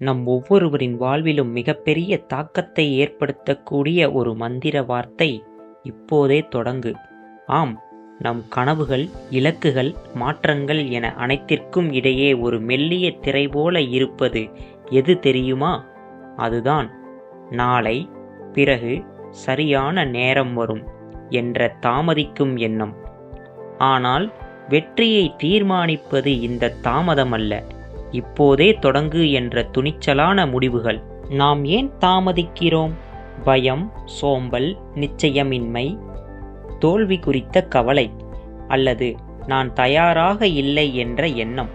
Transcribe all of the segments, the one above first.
நம் ஒவ்வொருவரின் வாழ்விலும் மிகப்பெரிய தாக்கத்தை ஏற்படுத்தக்கூடிய ஒரு மந்திர வார்த்தை இப்போதே தொடங்கு. ஆம் நம் கனவுகள் இலக்குகள் மாற்றங்கள் என அனைத்திற்கும் இடையே ஒரு மெல்லிய திரை போல இருப்பது எது தெரியுமா? அதுதான் நாளை பிறகு சரியான நேரம் வரும் என்ற தாமதிக்கும் எண்ணம். ஆனால் வெற்றியை தீர்மானிப்பது இந்த தாமதம் அல்ல இப்போதே தொடங்கு என்ற துணிச்சலான முடிவுகள். நாம் ஏன் தாமதிக்கிறோம்? பயம் சோம்பல் நிச்சயமின்மை தோல்வி குறித்த கவலை அல்லது நான் தயாராக இல்லை என்ற எண்ணம்.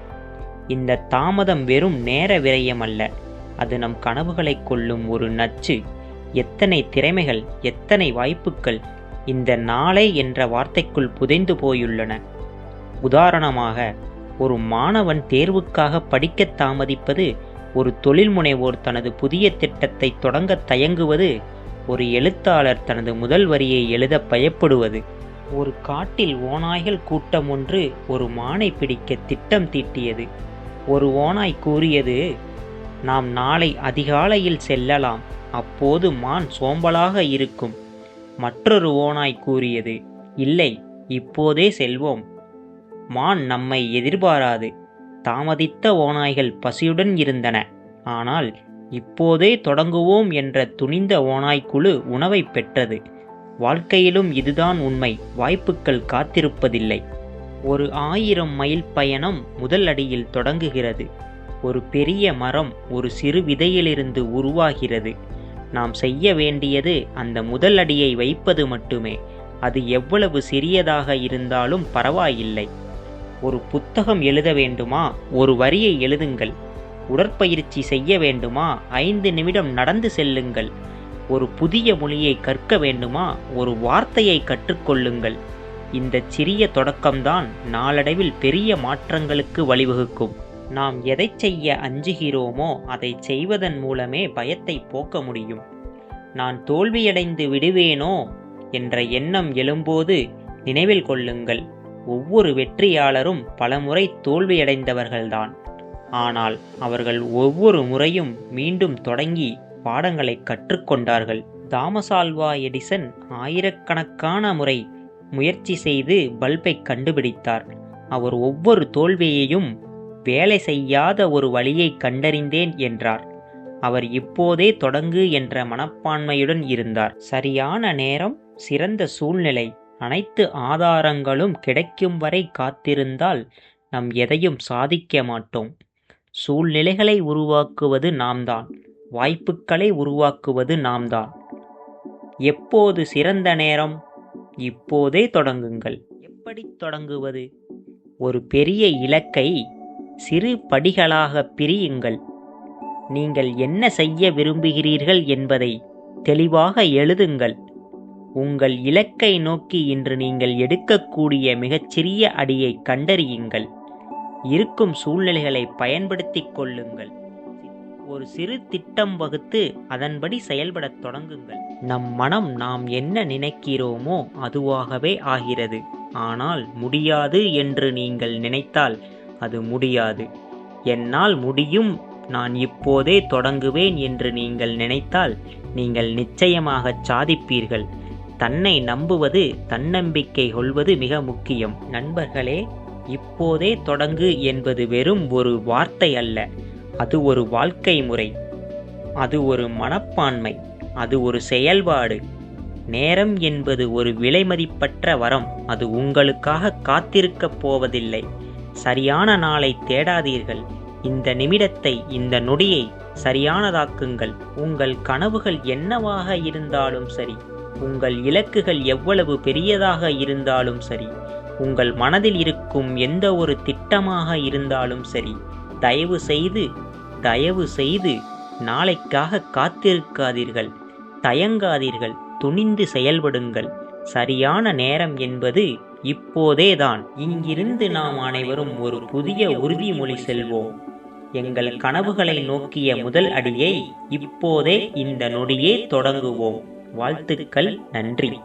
இந்த தாமதம் வெறும் நேர விரயம் அல்ல அது நம் கனவுகளை கொள்ளும் ஒரு நச்சு. எத்தனை திறமைகள் எத்தனை வாய்ப்புகள் இந்த நாளை என்ற வார்த்தைக்குள் புதைந்து போயுள்ளன. உதாரணமாக ஒரு மாணவன் தேர்வுக்காக படிக்கத் தாமதிப்பது ஒரு தொழில் முனைவோர் தனது புதிய திட்டத்தை தொடங்க தயங்குவது ஒரு எழுத்தாளர் தனது முதல் வரியை எழுத பயப்படுவது. ஒரு காட்டில் ஓநாய்கள் கூட்டம் ஒன்று ஒரு மானை பிடிக்க திட்டம் தீட்டியது. ஒரு ஓநாய் கூறியது நாம் நாளை அதிகாலையில் செல்லலாம் அப்போது மான் சோம்பலாக இருக்கும். மற்றொரு ஓநாய் கூறியது இல்லை இப்போதே செல்வோம். மான் நம்மை எதிர்பாராது. தாமதித்த ஓநாய்கள் பசியுடன் இருந்தன. ஆனால் இப்போதே தொடங்குவோம் என்ற துணிந்த ஓநாய்க்குழு உணவை பெற்றது. வாழ்க்கையிலும் இதுதான் உண்மை. வாய்ப்புகள் காத்திருப்பதில்லை. ஒரு ஆயிரம் மைல் பயணம் முதல் அடியில் தொடங்குகிறது. ஒரு பெரிய மரம் ஒரு சிறு விதையிலிருந்து உருவாகிறது. நாம் செய்ய வேண்டியது அந்த முதல் அடியை வைப்பது மட்டுமே. அது எவ்வளவு சிறியதாக இருந்தாலும் பரவாயில்லை. ஒரு புத்தகம் எழுத வேண்டுமா? ஒரு வரியை எழுதுங்கள். உடற்பயிற்சி செய்ய வேண்டுமா? ஐந்து நிமிடம் நடந்து செல்லுங்கள். ஒரு புதிய மொழியை கற்க வேண்டுமா? ஒரு வார்த்தையை கற்றுக்கொள்ளுங்கள். இந்த சிறிய தொடக்கம்தான் நாளடைவில் பெரிய மாற்றங்களுக்கு வழிவகுக்கும். நாம் எதை செய்ய அஞ்சுகிறோமோ அதை செய்வதன் மூலமே பயத்தை போக்க முடியும். நான் தோல்வியடைந்து விடுவேனோ? என்ற எண்ணம் எழும்போது நினைவில் கொள்ளுங்கள். ஒவ்வொரு வெற்றியாளரும் பலமுறை தோல்வியடைந்தவர்கள்தான். ஆனால் அவர்கள் ஒவ்வொரு முறையும் மீண்டும் தொடங்கி பாடங்களை கற்றுக்கொண்டார்கள். தாமசால்வா எடிசன் ஆயிரக்கணக்கான முறை முயற்சி செய்து பல்பை கண்டுபிடித்தார். அவர் ஒவ்வொரு தோல்வியையும் வேலை செய்யாத ஒரு வழியை கண்டறிந்தேன் என்றார். அவர் இப்போதே தொடங்கு என்ற மனப்பான்மையுடன் இருந்தார். சரியான நேரம் சிறந்த சூழ்நிலை அனைத்து ஆதாரங்களும் கிடைக்கும் வரை காத்திருந்தால் நம் எதையும் சாதிக்க மாட்டோம். சூழ்நிலைகளை உருவாக்குவது நாம்தான். வாய்ப்புகளை உருவாக்குவது நாம்தான். எப்போது சிறந்த நேரம்? இப்போதே தொடங்குங்கள். எப்படி தொடங்குவது? ஒரு பெரிய இலக்கை சிறு படிகளாக பிரியுங்கள். நீங்கள் என்ன செய்ய விரும்புகிறீர்கள் என்பதை தெளிவாக எழுதுங்கள். உங்கள் இலக்கை நோக்கி இன்று நீங்கள் எடுக்கக்கூடிய மிகச்சிறிய அடியை கண்டறியுங்கள். இருக்கும் சூழ்நிலைகளை பயன்படுத்தி கொள்ளுங்கள். ஒரு சிறு திட்டம் வகுத்து அதன்படி செயல்படத் தொடங்குங்கள். நம் மனம் நாம் என்ன நினைக்கிறோமோ அதுவாகவே ஆகிறது. ஆனால் முடியாது என்று நீங்கள் நினைத்தால் அது முடியாது. என்னால் முடியும் நான் இப்போதே தொடங்குவேன் என்று நீங்கள் நினைத்தால் நீங்கள் நிச்சயமாகச் சாதிப்பீர்கள். தன்னை நம்புவது தன்னம்பிக்கை கொள்வது மிக முக்கியம். நண்பர்களே இப்போதே தொடங்கு என்பது வெறும் ஒரு வார்த்தை அல்ல. அது ஒரு வாழ்க்கை முறை. அது ஒரு மனப்பான்மை. அது ஒரு செயல்பாடு. நேரம் என்பது ஒரு விலைமதிப்பற்ற வரம். அது உங்களுக்காக காத்திருக்கப் போவதில்லை. சரியான நாளை தேடாதீர்கள். இந்த நிமிடத்தை இந்த நொடியை சரியானதாக்குங்கள். உங்கள் கனவுகள் என்னவாக இருந்தாலும் சரி. உங்கள் இலக்குகள் எவ்வளவு பெரியதாக இருந்தாலும் சரி உங்கள் மனதில் இருக்கும் எந்த ஒரு திட்டமாக இருந்தாலும் சரி தயவு செய்து தயவு செய்து நாளைக்காக காத்திருக்காதீர்கள். தயங்காதீர்கள் துணிந்து செயல்படுங்கள். சரியான நேரம் என்பது இப்போதேதான். இங்கிருந்து நாம் அனைவரும் ஒரு புதிய உறுதிமொழி செல்வோம். எங்கள் கனவுகளை நோக்கிய முதல் அடியை இப்போதே இந்த நொடியே தொடங்குவோம். வாழ்த்துக்கள் நன்றி.